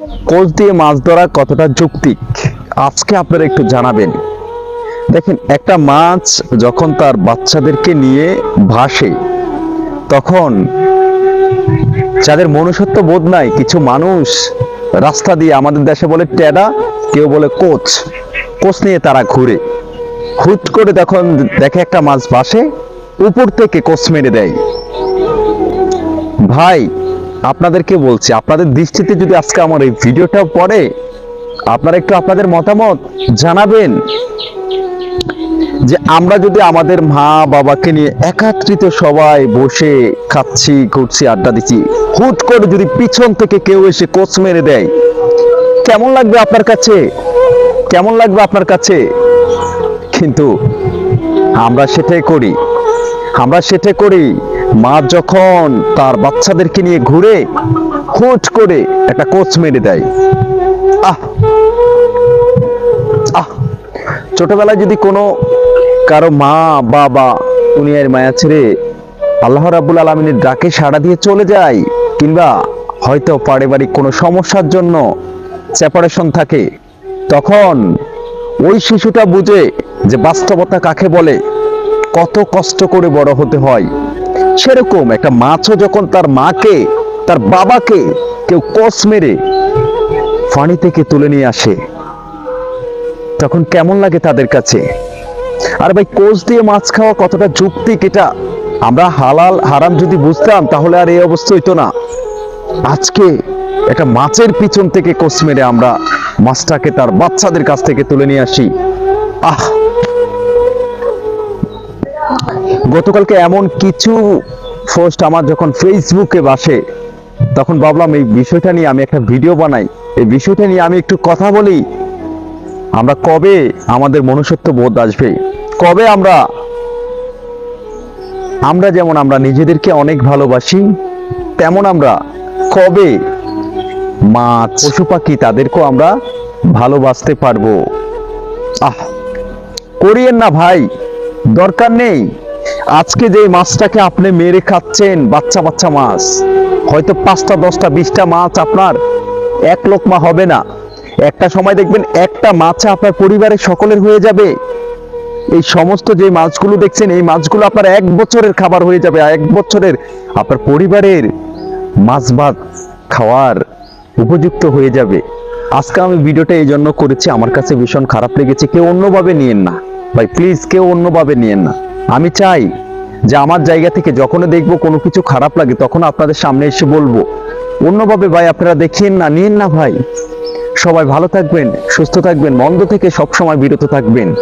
Coach দিয়ে মাছ ধরা কতটা যৌক্তিক? আজকে আপনারা একটু জানাবেন। দেখেন, একটা মাছ যখন তার বাচ্চাদেরকে নিয়ে ভাসে, তখন যাদের মনুষ্যত্ব বোধ নাই, কিছু মানুষ রাস্তা দিয়ে আমাদের দেশে বলে টেডা কেউ বলে কোচ। কোচ নিয়ে তারা ঘুরে। হুট করে তখন দেখে একটা মাছ ভাসে, উপর থেকে কোচ মেরে দেয়। ভাই আপনাদেরকে বলছি, আপনাদের দৃষ্টিতে যদি আজকে আমার এই ভিডিওটা পড়ে, আপনারা একটু আপনাদের মতামত জানাবেন যে আমরা যদি আমাদের মা বাবাকে নিয়ে একাত্রিত সবাই বসে খাচ্ছি, ঘুরছি, আড্ডা দিচ্ছি, হুট করে যদি পিছন থেকে কেউ এসে কোচ মেরে দেয়, কেমন লাগবে আপনার কাছে? কেমন লাগবে আপনার কাছে? কিন্তু আমরা সেটাই করি, আমরা সেটা করি। মা যখন তার বাচ্চাদেরকে নিয়ে ঘুরে খোঁজ করে একটা কোচ মেরে দেয়, আহ! আহ! ছোটবেলায় যদি কোনো কারও মা, বাবা দুনিয়ার মায়া ছেড়ে আল্লাহ রাবুল আলমিনের ডাকে সাড়া দিয়ে চলে যায়, কিংবা হয়তো পারিবারিক কোনো সমস্যার জন্য সেপারেশন থাকে, তখন ওই শিশুটা বুঝে যে বাস্তবতা কাকে বলে, কত কষ্ট করে বড় হতে হয়। সেরকম একটা মাছও যখন তার মাকে, তার বাবাকে কেউ কস মেরে পানি থেকে তুলে নিয়ে আসে, তখন কেমন লাগে তাদের কাছে? আর ভাই কোচ দিয়ে মাছ খাওয়া কতটা যুক্তিক এটা? আমরা হালাল, হারাম যদি বুঝতাম, তাহলে আর এই অবস্থা হইতো না। আজকে একটা মাছের পিছন থেকে কোচ মেরে আমরা মাছটাকে তার বাচ্চাদের কাছ থেকে তুলে নিয়ে আসি। আহ! গতকালকে এমন কিছু পোস্ট আমার যখন ফেসবুকে বাসে, তখন ভাবলাম এই বিষয়টা নিয়ে আমি একটা ভিডিও বানাই। এই বিষয়টা নিয়ে আমি একটু কথা বলি। আমরা কবে আমাদের মনুষ্যত্ব বোধ আসবে? কবে আমরা আমরা যেমন আমরা নিজেদেরকে অনেক ভালোবাসি, তেমন আমরা কবে মাছ পশু পাখি তাদেরকেও আমরা ভালোবাসতে পারব। আহ, করিয়েন না ভাই, দরকার নেই। আজকে যে মাছটাকে আপনি মেরে খাচ্ছেন, বাচ্চা বাচ্চা মাছ, হয়তো পাঁচটা, দশটা, বিশটা মাছ আপনার এক লোকমা হবে না। একটা সময় দেখবেন একটা মাছে আপনার পরিবারের সকলের হয়ে যাবে। এই সমস্ত যে মাছগুলো দেখছেন, এই মাছগুলো আপনার এক বছরের খাবার হয়ে যাবে, এক বছরের আপনার পরিবারের মাছ ভাত খাওয়ার উপযুক্ত হয়ে যাবে। আজকে আমি ভিডিওটা এই জন্য করেছি, আমার কাছে ভীষণ খারাপ লেগেছে, কেউ অন্যভাবে নিয়েন না। ভাই প্লিজ কেউ অন্যভাবে নিয়েন না। আমি চাই যে আমার জায়গা থেকে যখন দেখব কোনো কিছু খারাপ লাগে, তখন আপনাদের সামনে এসে বলব। অন্যভাবে ভাই, আপনারা দেখিয়েন না নিন না ভাই। সবাই ভালো থাকবেন, সুস্থ থাকবেন, মন্দ থেকে সবসময় বিরত থাকবেন।